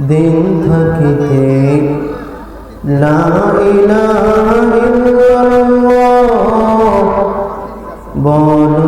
দিন থাকিতে। বল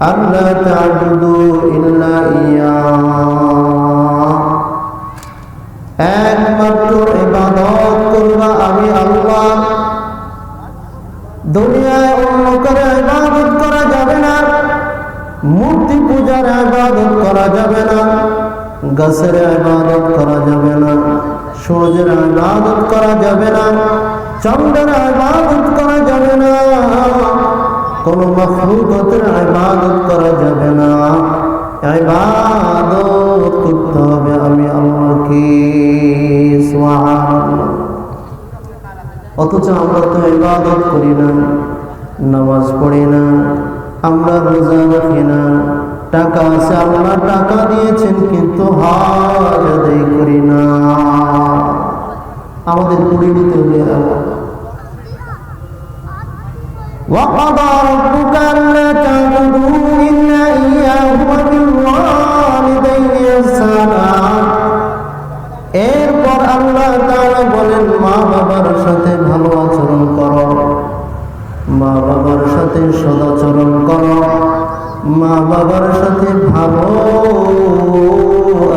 আমি আল্লাহ। দুনিয়ায় অন্য করে ইবাদত করা যাবে না। মূর্তি পূজার ইবাদত করা যাবে না। গাছের ইবাদত করা যাবে না। সূর্যের ইবাদত করা যাবে না। চন্দ্রের ইবাদত করা কোন মখলুকতের ইবাদত করা যাবে না। ইবাদত করতে হবে আমি আল্লাহকে অথচ আমরা তো ইবাদত করি না, নামাজ পড়ি না, আমরা রোজা রাখি না। টাকা আছে, আল্লাহ টাকা দিয়েছেন, কিন্তু হাজ আদায় করি না। আমাদের পরিণতি গেল وقضى ربك ألا تعبدوا إلا إياه وبالوالدين إحسانا এরপর আল্লাহ তাআলা বলেন মা বাবার সাথে ভালো আচরণ করো মা বাবার সাথে সদাচরণ করো মা বাবার সাথে ভালো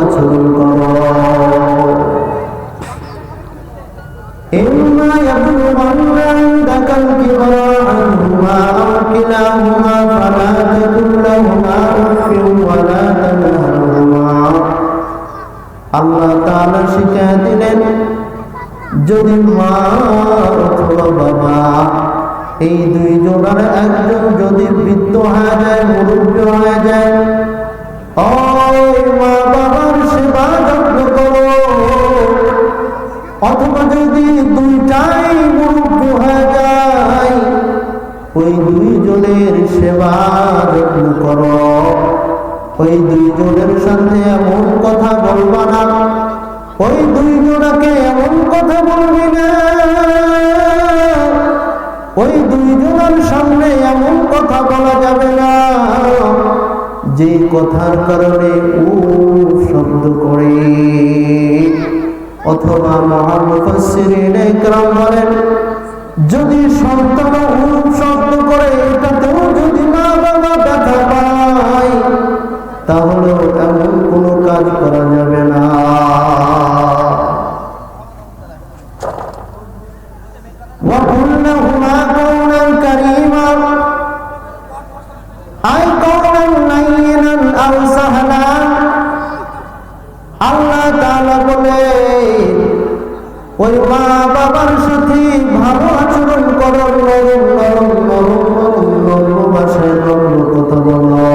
আচরণ করো كلاهما فلا تقل لهما أف ولا تنهرهما আল্লাহ তাআলা শিখিয়ে দিলেন যদি মা অথবা বাবা এই দুই জনের একজন যদি বৃদ্ধ হয়ে যায় মুরব্বী হয়ে যায় ওই মা বাবার সেবা যত্ন করো অথবা যদি দুইটাই মুরব্বী হয়ে যায় ওই দুইজনের সেবা যত্ন করো। ওই দুইজনের সাথে এমন কথা বলবা না। ওই দুইজনাকে এমন কথা বলবি না। ওই দুইজনের সামনে এমন কথা বলা যাবে না। যে কথার কারণে ও শব্দ করে। অথবা মহামুফাসসিরিন একরাম বলেন যদি সন্তান অনুপ শব্দ করে, এটাতেও যদি মা বাবা ব্যথা পায় তাহলে এমন কোনো কাজ করা যাবে না। ওই মা বাবার সাথে ভালো আচরণ করো নরম নরম নরম নরম নরম ভাষায় নরম কথা বলো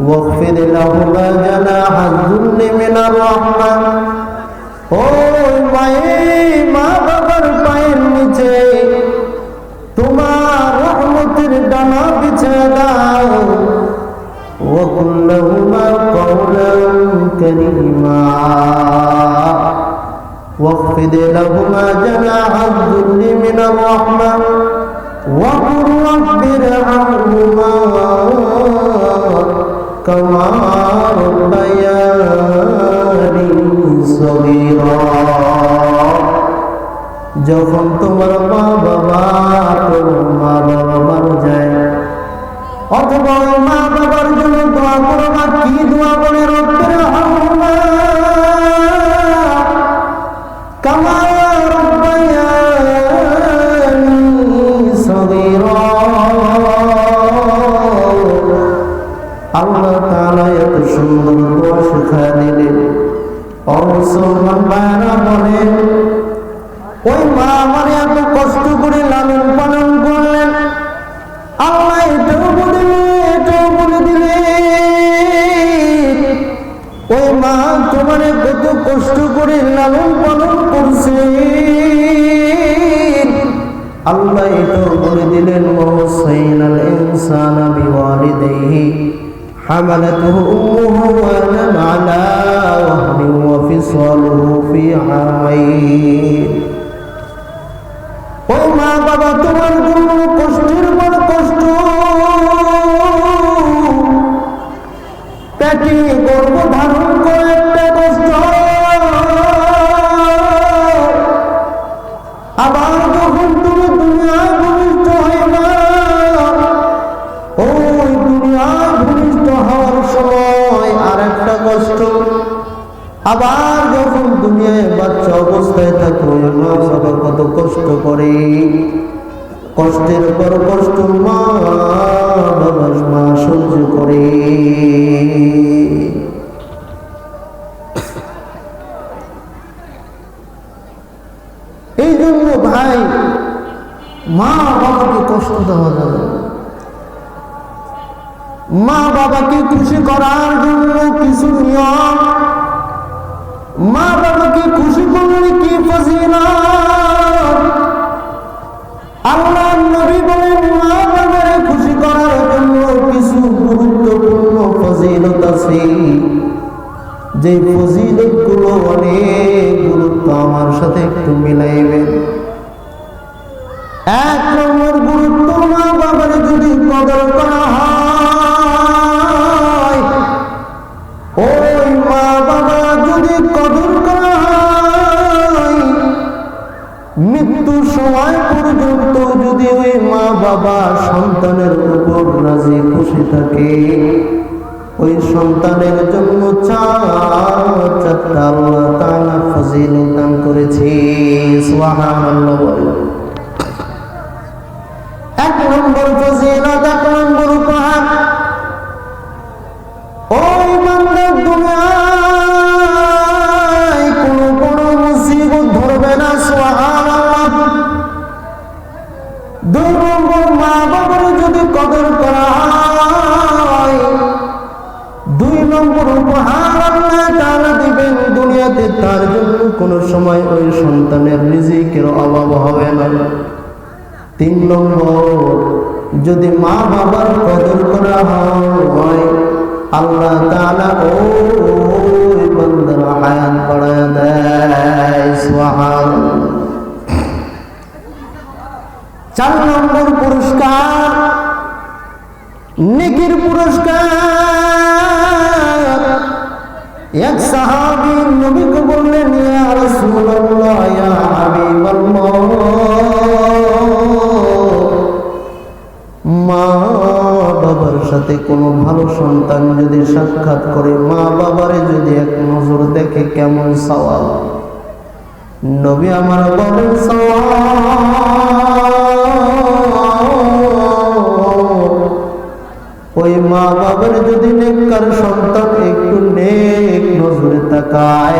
واغفر لهما جناح الذل من الرحمة ওই মায়ে মা বাবার পায়ের নিচে তোমার রহমতের ডানা বিছে দাও وقل لهما قولا كريما واخفض لهما جناح الذل من الرحمة وقل رب ارحمهما كما ربياني صغيرا যখন তোমার মা বাবা তোমার মা বাবা মারা যায় অথবা ওই মা বাবার জন্য দোয়া করো না কি দোয়া বলে রব্বের হামলা আল্লাহ তাআলা এত সুন্দর দোয়া শেখায় দিলেন। ও মুসলমান ভাইরা বলেন, ওই মা আমার এত কষ্ট করে লালন পালন করলেন। আল্লাহ এটাও বলে এটাও বলে দিলে ওই মা তোমার কত কষ্ট করে লালন পালন করছে আল্লাহ এটাও বলে দিলেন মহসাইন আল ইনসান বিওয়ালিদাইহি حملته أمه وأنا على وهم وفصاله في عامين. وما قبضت والجنود অবস্থায় থাকো মা বাবা কত কষ্ট করে। কষ্টের পর কষ্ট মা বাবা মা সহ্য করে। এই জন্য ভাই, মা বাবাকে কষ্ট দেওয়া যাবে। মা বাবাকে খুশি করার জন্য কিছু নিয়ম মা বাবাকে খুশি করলে কি আল্লাহ নবী বলেন, মা খুশি করার জন্য কিছু গুরুত্বপূর্ণ ফজিলত আছে। যে ফজিলতগুলো অনেক গুরুত্ব আমার সাথে একটু এক নম্বর গুরুত্ব মা বাবার যদি কদর করা হয় সময় পর্যন্ত যদি ওই মা বাবা সন্তানের উপর রাজি খুশি থাকে, ওই সন্তানের জন্য চার চারটা দান করেছে। এক নম্বর এক নম্বর কোনো সময় ওই সন্তানের রিজিকের অভাব হবে না। তিন নম্বর, যদি মা বাবার কদর করা হয়, আল্লাহ তাআলা ওই দেয়। চার নম্বর পুরস্কার, নেকির পুরস্কার। এক সাহাবী নবীকে হাবিবাল্লাহ। মা বাবার কোনো ভালো সন্তান যদি সাক্ষাৎ করে, মা বাবারে যদি এক নজর দেখে, কেমন সওয়াল? নবী আমার বলেন ওই মা বাবার যদি নেককার সন্তান একটু নেক নজরে তাকায়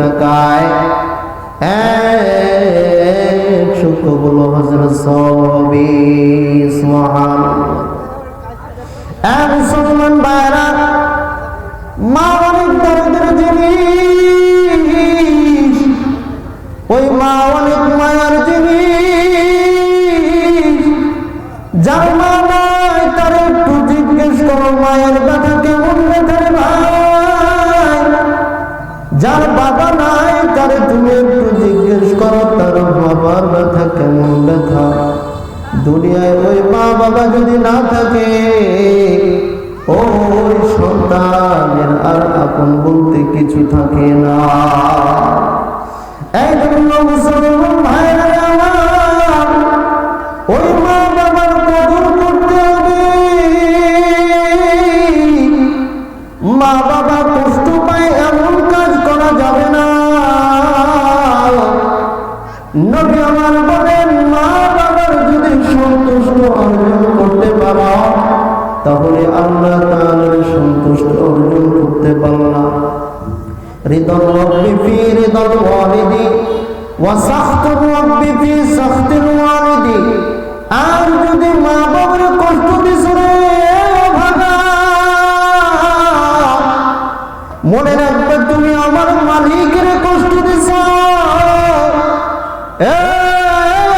তাকায় একশো কবুল হজের সবই সুবহানাল্লাহ থাকে ওই সন্তানের আর আপন বলতে কিছু থাকে না।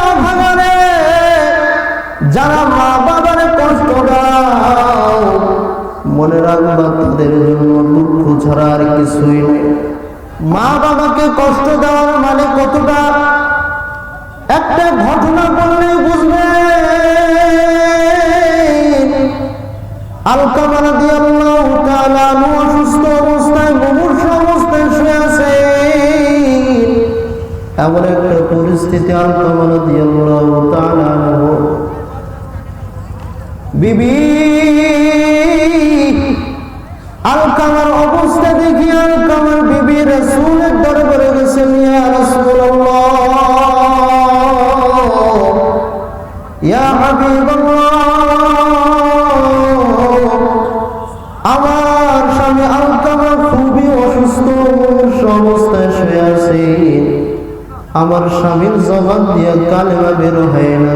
অভাগারে যারা মা বাবার কষ্ট দাও, মনে রাখবা তাদের জন্য দুঃখ ছাড়া আর কিছুই নেই। মা বাবাকে কষ্ট দেওয়ার মানে কতটা? একটা ঘটনা বললে বুঝবে। আলকামারা দিয়ে আল্লাহ তাআলা অসুস্থ অবস্থায় মুমূর্ষ অবস্থায় শুয়ে আছে। এমন একটা দিয়ে আল্লাহ তাআলা আমার স্বামীর জবান দিয়ে কালেমা বের হয় না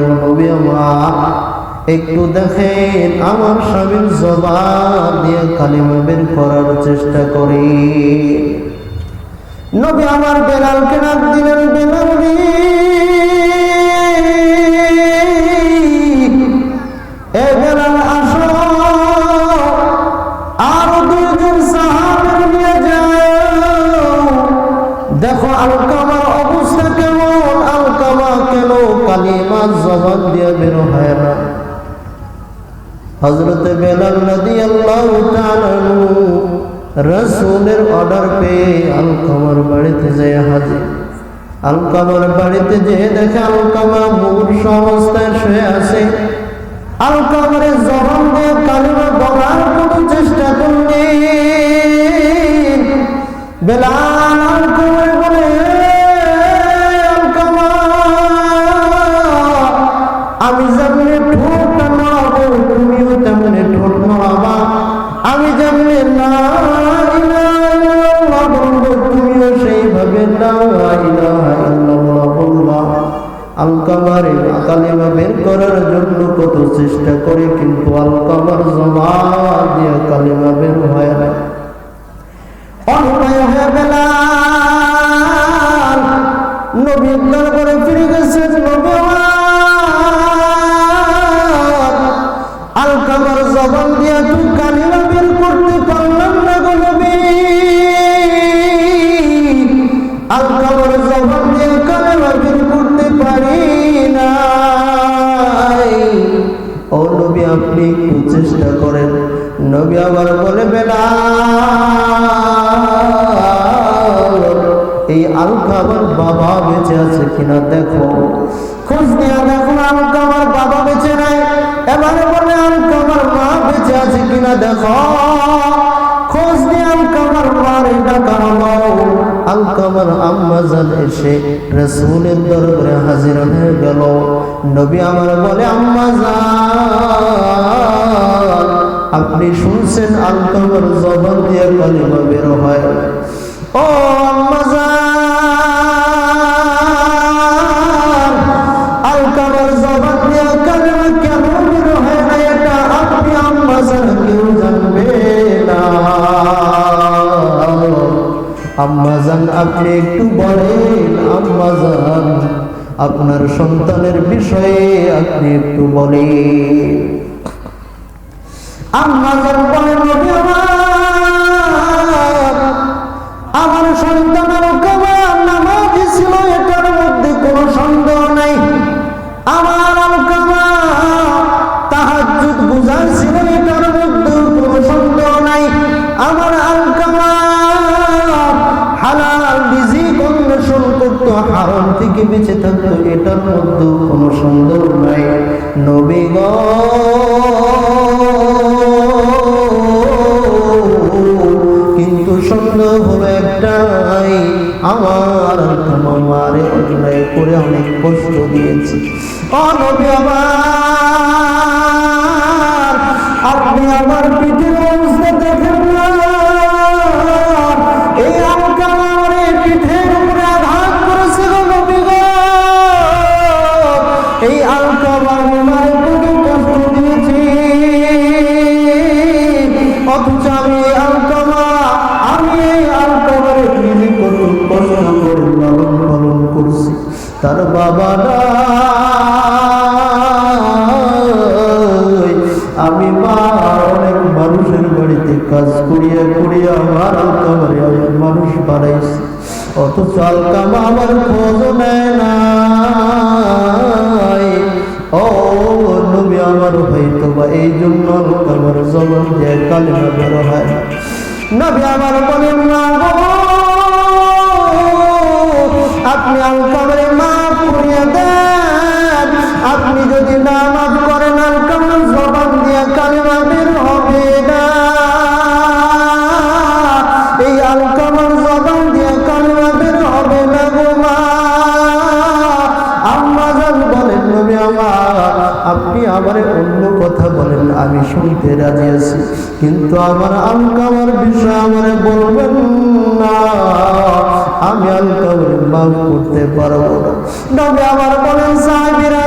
একটু দেখেন আমার স্বামীর জবান দিয়ে কালেমা বের করার চেষ্টা করি। নবী আমার বেলালকে ডাক দিলেন বেলাল এ দেখো আলকামার কালিমা জবান দিয়ে বের হয় না। হজরতে বেলাল নদী আল্লাহ রসুলের অর্ডার পেয়ে আলকামার বাড়িতে যায় হাজির। আলকামার বাড়িতে যেয়ে দেখে আলকামা মূর্ষ অবস্থায় শুয়ে আছে। আলকামারে জবান দিয়ে কালিমা বলার কোনো চেষ্টা কত চেষ্টা করে, কিন্তু আলকামার জমা দিয়ে কালিমা বের হয় না। অন্যায় হয়ে বেলা নবীর দরবারে ফিরে গেছে, নবী আবার বলে বেলাল এই আলকামার বাবা বেঁচে আছে কিনা দেখো। খোঁজ নিয়ে দেখো আলকামার বাবা বেঁচে নাই। এবারে বলে আলকামার মা বেঁচে আছে কিনা দেখো। খোঁজ নিয়ে আলকামার মার ডাকা আলকামার আম্মাজান এসে রসুলের দরবারে হাজির হয়ে গেল। নবী আমার বলে আম্মাজান আপনি শুনছেন আলকামার জবান দিয়ে কালিমা বের হয়। ও আলকামার জবান দিয়ে কালিমা কেন বের হয় না এটা আপনি আম্মাজান কেউ জানবে না। আম্মাজান আপনি একটু বলেন আম্মাজান আপনার সন্তানের বিষয়ে আপনি একটু বলেন। আম্মাজান বলেন আলকামা আমার খোঁজ নেয় নাই। ও নবী, আমার হয়তো বা এই জন্য আমার জবান দিয়ে কালিমা বের হয়। নবী, আমার বলেন, না আপনি করিয়া দেন। আপনি যদি না আমার অন্য কথা বলেন, আমি শুনতে রাজি আছি। কিন্তু আমার আলকামার বিষয় আমার বলবেন না, আমি আলকামার মাফ করতে পারব না। নবী বলেন, সাহেবেরা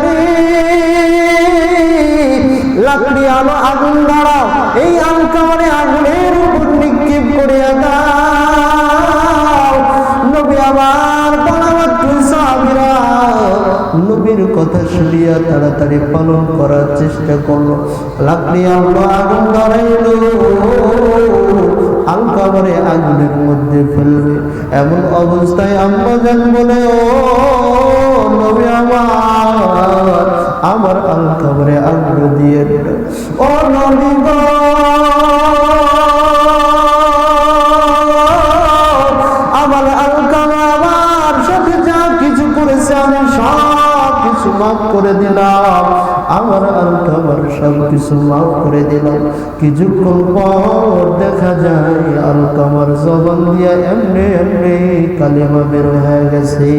লাকড়ি আলো আগুন দাঁড়াও এই আলকামারে আগুনের নবীর কথা শুনিয়া তাড়াতাড়ি পালন করার চেষ্টা করল। লাকড়ি আলো আগুন আলকামারে আগুনের মধ্যে ফেলবে। এমন অবস্থায় আম্মা যান বলে, ও নবী আমার আমার আলকামারে আগুন দিয়ে। ও নবী মাফ করে দিলাম। আমার আলকামার সব কিছু মাফ করে দিলাম। কিছুক্ষণ পর দেখা যায় আলকামার জবান দিয়া এমনি এমনি বের হয়ে গেছে।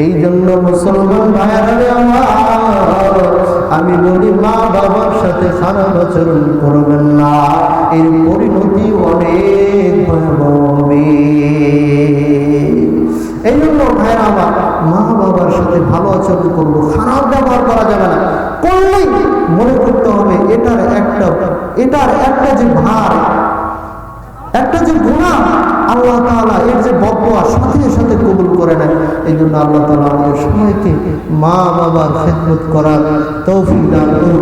এই জন্য মুসলমান ভাইয়ারে আমার, আমি বলি মা বাবার সাথে খারাপ আচরণ করবেন না। এর পরিণতি অনেক ভয়াবহ এই জন্য ভাইরা আমার মা বাবার সাথে ভালো আচরণ করব খারাপ ব্যবহার করা যাবে না। করলেই মনে করতে হবে, এটার একটা এটার একটা যে ভার, একটা যে গুণা আল্লাহ তাআলা এর যে বদয়া সাথে সাথে কবুল করে নেন এই জন্য আল্লাহ তাআলা আমাদের সবাইকে মা বাবার খেদমত করার তৌফিক দান করুন